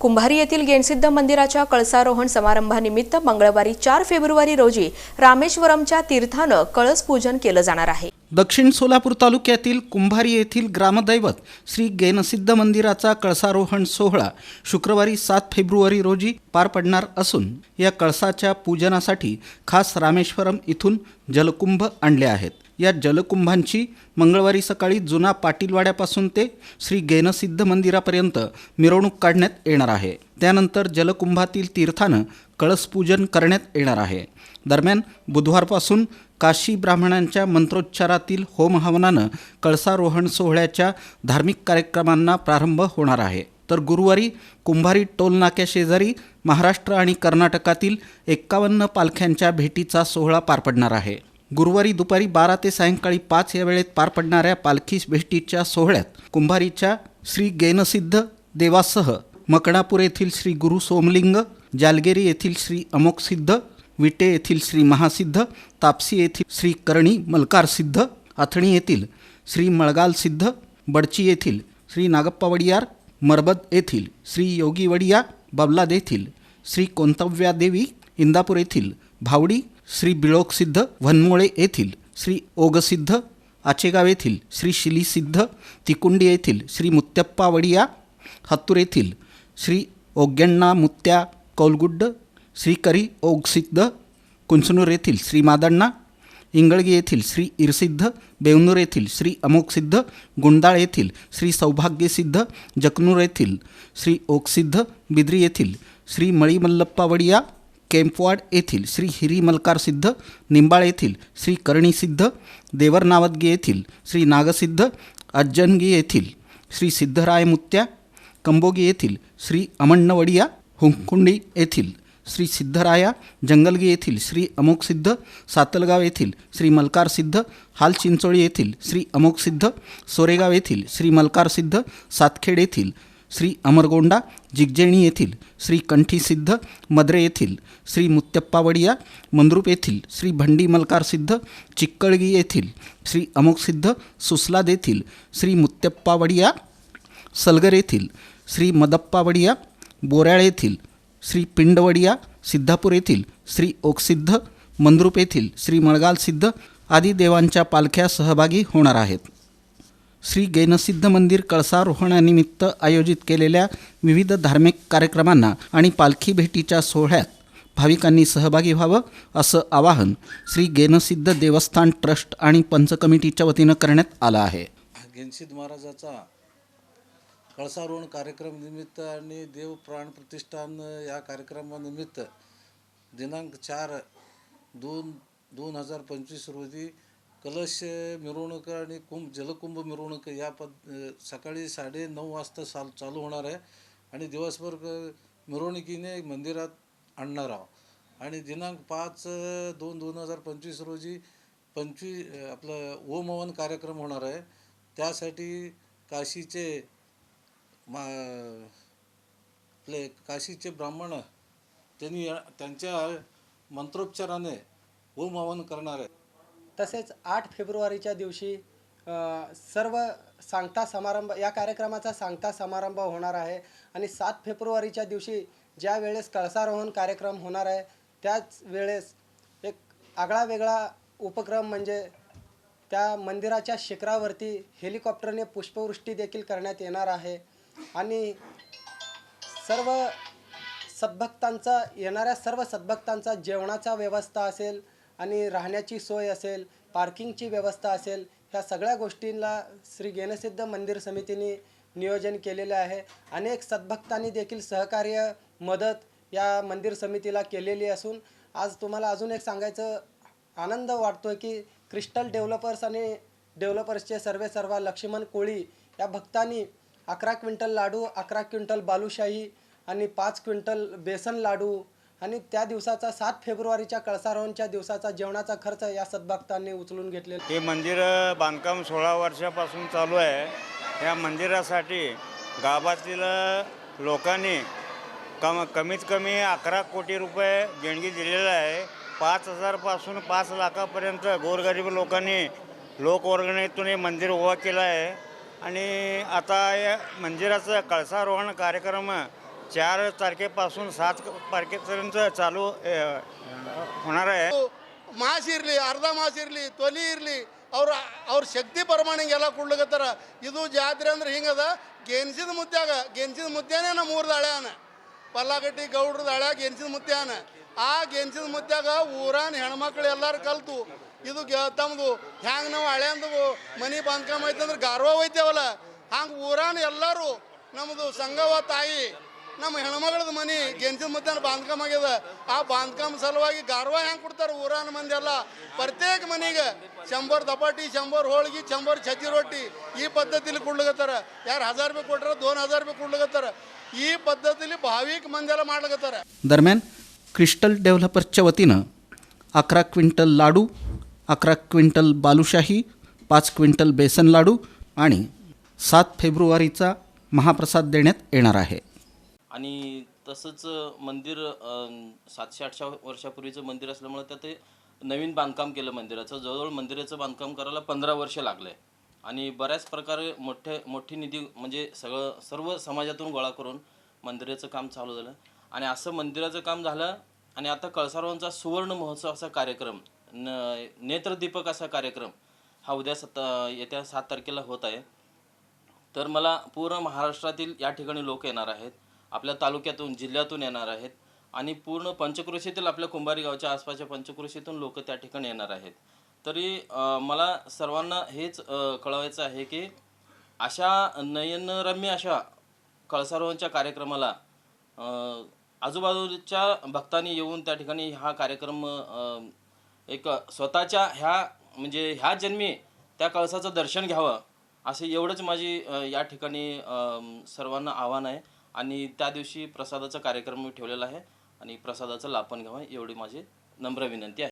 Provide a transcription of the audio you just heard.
कुंभारी येथील गेणसिद्ध मंदिराच्या कळसारोहण समारंभानिमित्त मंगळवारी चार फेब्रुवारी रोजी रामेश्वरमच्या तीर्थानं कळस पूजन केलं जाणार आहे. दक्षिण सोलापूर तालुक्यातील कुंभारी येथील ग्रामदैवत श्री गेनसिद्ध मंदिराचा कळसारोहण सोहळा शुक्रवारी सात फेब्रुवारी रोजी पार पडणार असून या कळसाच्या पूजनासाठी खास रामेश्वरम इथून जलकुंभ आणले आहेत. या जलकुंभांची मंगळवारी सकाळी जुना पाटीलवाड्यापासून ते श्री गेनसिद्ध मंदिरापर्यंत मिरवणूक काढण्यात येणार आहे. त्यानंतर जलकुंभातील तीर्थानं कळसपूजन करण्यात येणार आहे. दरम्यान बुधवारपासून काशी ब्राह्मणांच्या मंत्रोच्चारातील होमहवनानं कळसारोहण सोहळ्याच्या धार्मिक कार्यक्रमांना प्रारंभ होणार आहे. तर गुरुवारी कुंभारी टोलनाक्या शेजारी महाराष्ट्र आणि कर्नाटकातील एक्कावन्न पालख्यांच्या भेटीचा सोहळा पार पडणार आहे. गुरुवारी दुपारी बारा ते सायंकाळी पाच या वेळेत पार पडणाऱ्या पालखी भेटीच्या सोहळ्यात कुंभारीच्या श्री गेनसिद्ध देवासह मकणापूर येथील श्री गुरु सोमलिंग जालगेरी येथील श्री अमोकसिद्ध विटे येथील श्री महासिद्ध तापसी येथील श्री करणी मलकार सिद्ध अथणी येथील श्री मळगाल सिद्ध बडची येथील श्री नागप्पा वडियार मरबद येथील श्री योगी वडिया बबलाद येथील श्री कोंतव्या देवी इंदापूर येथील भावडी श्री बिळोक सिद्ध वनमोळे येथील श्री ओगसिद्ध आचेगाव येथील श्री शिलीसिद्ध तिकुंडी येथील श्री मुत्तप्पा वडिया हत्तूर येथील श्री ओग्यण्णा मुत्या कौलगुड्ड श्री करी ओगसिद्ध कुंचनूर येथील श्री मादण्णा इंगळगी येथील श्री इरसिद्ध बेवनूर येथील श्री अमोकसिद्ध गुंडाळ येथील श्री सौभाग्यसिद्ध जकनूर येथील श्री ओकसिद्ध बिद्री येथील श्री मळीमल्लप्पावडिया केम्पवाड येथील श्री हिरी मलकारसिद्ध निंबाळ येथील श्री करणीसिद्ध देवरनावदगी येथील श्री नागसिद्ध अज्जनगी येथील श्री सिद्धराय मुत्या कंबोगी येथील श्री अमण्णवडिया हुंकुंडी येथील श्री सिद्धराया जंगलगी येथील श्री अमोकसिद्ध सातलगाव येथील श्री मलकारसिद्ध हाल चिंचोळी येथील श्री अमोकसिद्ध सोरेगाव येथील श्री मलकारसिद्ध सातखेड येथील श्री अमरगोंडा जिगजेणी येथील श्री कंठीसिद्ध मद्रे येथील श्री मुत्तप्पावडिया मंद्रूप येथील श्री भंडी मलकारसिद्ध चिक्कळगी येथील श्री अमोकसिद्ध सुसलाद येथील श्री मुत्तप्पावडिया सलगर येथील श्री मदप्पावडिया बोराळ येथील श्री पिंडवडिया सिद्धापूर येथील श्री ओकसिद्ध मंद्रुप येथील श्री मळगाल सिद्ध आदी देवांच्या पालख्या सहभागी होणार आहेत. श्री गैनसिद्ध मंदिर कळसारोहणानिमित्त आयोजित केलेल्या विविध धार्मिक कार्यक्रमांना आणि पालखी भेटीच्या सोहळ्यात भाविकांनी सहभागी व्हावं असं आवाहन श्री गेनसिद्ध देवस्थान ट्रस्ट आणि पंच कमिटीच्या वतीनं करण्यात आलं आहे. गेनसिद्ध महाराजाचा कळसारोहण कार्यक्रम निमित्त आणि देव प्राण प्रतिष्ठान या कार्यक्रमानिमित्त दिनांक चार दोन दोन हजार पंचवीस रोजी कलश मिरवणूक आणि कुंभ जलकुंभ मिरवणूक या पद सकाळी साडे नऊ वाजता चाल चालू होणार आहे. आणि दिवसभर क- मिरवणुकीने मंदिरात आणणार आहोत. आणि दिनांक पाच दोन दोन हजार पंचवीस रोजी पंचवीस आपलं ओमहवन कार्यक्रम होणार आहे. त्यासाठी काशीचे मा आपले काशीचे ब्राह्मण त्यांनी त्यांच्या मंत्रोपचाराने होमहवन करणार. आहे तसेच आठ फेब्रुवारीच्या दिवशी सर्व सांगता समारंभ या कार्यक्रमाचा सांगता समारंभ होणार आहे. आणि सात फेब्रुवारीच्या दिवशी ज्या वेळेस कळसारोहण कार्यक्रम होणार आहे त्याच वेळेस एक आगळा वेगळा उपक्रम म्हणजे त्या मंदिराच्या शिखरावरती हेलिकॉप्टरने पुष्पवृष्टी देखील करण्यात येणार आहे. आणि सर्व सद्भक्तांचा येणाऱ्या सर्व सद्भक्तांचा जेवणाचा व्यवस्था असेल आणि राहण्याची सोय असेल पार्किंगची व्यवस्था असेल ह्या सगळ्या गोष्टींना श्री गेनसिद्ध मंदिर समितीने नियोजन केलेले आहे. अनेक सद्भक्तांनी देखील सहकार्य मदत या मंदिर समितीला केलेली असून आज तुम्हाला अजून एक सांगायचं आनंद वाटतो की क्रिस्टल डेव्हलपर्स आणि डेव्हलपर्सचे सर्वे सर्व लक्ष्मण कोळी या भक्तांनी अकरा क्विंटल लाडू अकरा क्विंटल बालुशाही आणि पाच क्विंटल बेसन लाडू आणि त्या दिवसाचा सात फेब्रुवारीच्या कळसारोहणच्या दिवसाचा जेवणाचा खर्च या सद्भक्तांनी उचलून घेतलेला. हे मंदिर बांधकाम सोळा वर्षापासून चालू आहे. या मंदिरासाठी गावातील लोकांनी कम कमीत कमी अकरा कोटी रुपये देणगी दिलेलं आहे. पाच हजारपासून पाच लाखापर्यंत गोरगरीब लोकांनी लोकवर्गणीतून हे मंदिर उभा केलं आहे. आणि आता या मंदिराचं कळसारोहण कार्यक्रम चार तारखेपासून सात तारखेपर्यंत चालू अ, होणार आहे ಮಾಸ್ ಇರಲಿ ಅರ್ಧ ಮಾಸ್ ಇರಲಿ ತೊಲಿ ಇರಲಿ ಅವ್ರ ಅವ್ರ ಶಕ್ತಿ ಪ್ರಮಾಣ ಹಿಂಗೆಲ್ಲ ಕೊಡ್ಲಿಕತ್ತಾರ ಇದು ಜಾತ್ರೆ ಅಂದ್ರೆ ಹಿಂಗದ ಗೆನ್ಸಿದ ಮುತ್ಯಾಗ ಗೆನ್ಸಿದ ಮುತ್ಯಾನೇ ನಮ್ಮ ಊರ್ದ ಹಳ್ಯಾನ ಪಲ್ಲಾಗಟ್ಟಿ ಗೌಡ್ರದ ಹಳ್ಯಾಗ ಗೆನ್ಸಿದ ಮುತ್ಯಾನ ಆ ಗೆಂಜಿದ ಮುದ್ದಾಗ ಊರಾನ ಹೆಣ್ಮಕ್ಳು ಎಲ್ಲರೂ ಕಲ್ತು. ಇದು ತಮ್ಮದು ಹ್ಯಾಂಗೆ ನಾವು ಮನಿ ಮನೆ ಬಾಂಧ್ಕಂಬ ಐತಂದ್ರೆ ಗರ್ವ ಒಯ್ತೇವಲ್ಲ ಹಂಗೆ ಊರಾನ ಎಲ್ಲರೂ ನಮ್ಮದು ಸಂಗವ ತಾಯಿ ನಮ್ಮ ಹೆಣ್ಮಗಳದ ಮನಿ ಗೆಂಜಿದ ಮುದ್ದಾನ ಬಾಂಧಕಮ್ ಆಗ್ಯದ. ಆ ಬಾಂಧಕಮ್ ಸಲುವಾಗಿ ಗರ್ವ ಹೆಂಗೆ ಕೊಡ್ತಾರೆ ಊರಾನ ಮಂದಿ ಎಲ್ಲ? ಪ್ರತ್ಯೇಕ ಮನೆಗೆ ಶಂಬರ್ ದಪಾಟಿ, ಶಂಬರ್ ಹೋಳಿಗೆ, ಶಂಬರ್ ಛಜ್ಜಿ ರೊಟ್ಟಿ ಈ ಪದ್ಧತಿಲಿ ಕೊಡ್ಲಿಕತ್ತಾರ. ಯಾರು ಹಜಾರ್ ರೂಪಾಯಿ ಕೊಟ್ರ ದೋನ್ ಹಜಾರ್ ರೂಪಾಯಿ ಕೊಡ್ಲಿಕತ್ತಾರ. ಈ ಪದ್ಧತಿಲಿ ಭಾವಿಕ ಮಂದಿ ಎಲ್ಲ ಮಾಡ್ಲಿಕತ್ತಾರ. ದರ್ಮ್ಯಾನ್ क्रिस्टल डेव्हलपर्सच्या वतीनं अकरा क्विंटल लाडू अकरा क्विंटल बालुशाही पाच क्विंटल बेसन लाडू आणि सात फेब्रुवारीचा महाप्रसाद देण्यात येणार आहे. आणि तसंच मंदिर सातशे आठशे वर्षापूर्वीचं मंदिर असल्यामुळे त्यात ते नवीन बांधकाम केलं मंदिराचं. जवळजवळ मंदिराचं बांधकाम करायला पंधरा वर्ष लागले. आणि बऱ्याच प्रकारे मोठे मोठी निधी म्हणजे सगळं सर्व समाजातून गोळा करून मंदिराचं काम चालू झालं. आणि असं मंदिराचं काम झालं आणि आता कळसारवांचा सुवर्ण महोत्सव असा कार्यक्रम न नेत्रदीपक असा कार्यक्रम हा उद्या सत्ता येत्या सात तारखेला होत आहे. तर मला पूर्ण महाराष्ट्रातील या ठिकाणी लोक येणार आहेत आपल्या तालुक्यातून जिल्ह्यातून येणार आहेत आणि पूर्ण पंचक्रोशीतील आपल्या कुंभारी गावच्या आसपासच्या पंचक्रोशीतून लोक त्या ठिकाणी येणार आहेत. तरी मला सर्वांना हेच कळवायचं आहे की अशा नयनरम्य अशा कळसारोहणच्या कार्यक्रमाला आजूबाजूच्या भक्तांनी येऊन त्या ठिकाणी हा कार्यक्रम एक स्वतःच्या ह्या म्हणजे ह्या जन्मी त्या कळसाचं दर्शन घ्यावं असे एवढंच माझी या ठिकाणी सर्वांना आव्हान आहे. आणि त्या दिवशी प्रसादाचा कार्यक्रम मी ठेवलेला आहे. आणि प्रसादाचा लाभ पण घ्यावा एवढी माझी नम्र विनंती आहे.